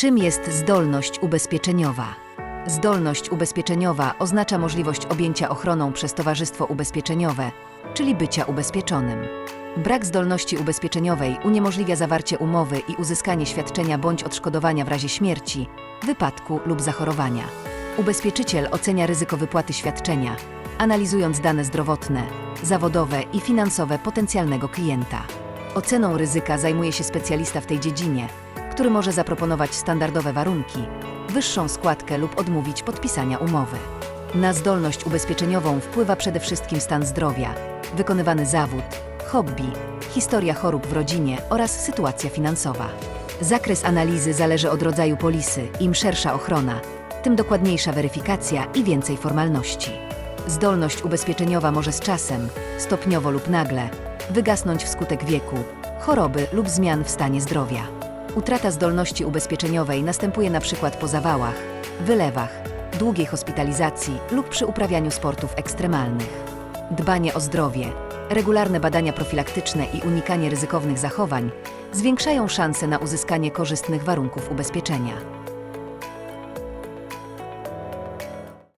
Czym jest zdolność ubezpieczeniowa? Zdolność ubezpieczeniowa oznacza możliwość objęcia ochroną przez towarzystwo ubezpieczeniowe, czyli bycia ubezpieczonym. Brak zdolności ubezpieczeniowej uniemożliwia zawarcie umowy i uzyskanie świadczenia bądź odszkodowania w razie śmierci, wypadku lub zachorowania. Ubezpieczyciel ocenia ryzyko wypłaty świadczenia, analizując dane zdrowotne, zawodowe i finansowe potencjalnego klienta. Oceną ryzyka zajmuje się specjalista w tej dziedzinie, który może zaproponować standardowe warunki, wyższą składkę lub odmówić podpisania umowy. Na zdolność ubezpieczeniową wpływa przede wszystkim stan zdrowia, wykonywany zawód, hobby, historia chorób w rodzinie oraz sytuacja finansowa. Zakres analizy zależy od rodzaju polisy, im szersza ochrona, tym dokładniejsza weryfikacja i więcej formalności. Zdolność ubezpieczeniowa może z czasem, stopniowo lub nagle, wygasnąć wskutek wieku, choroby lub zmian w stanie zdrowia. Utrata zdolności ubezpieczeniowej następuje np. po zawałach, wylewach, długiej hospitalizacji lub przy uprawianiu sportów ekstremalnych. Dbanie o zdrowie, regularne badania profilaktyczne i unikanie ryzykownych zachowań zwiększają szanse na uzyskanie korzystnych warunków ubezpieczenia.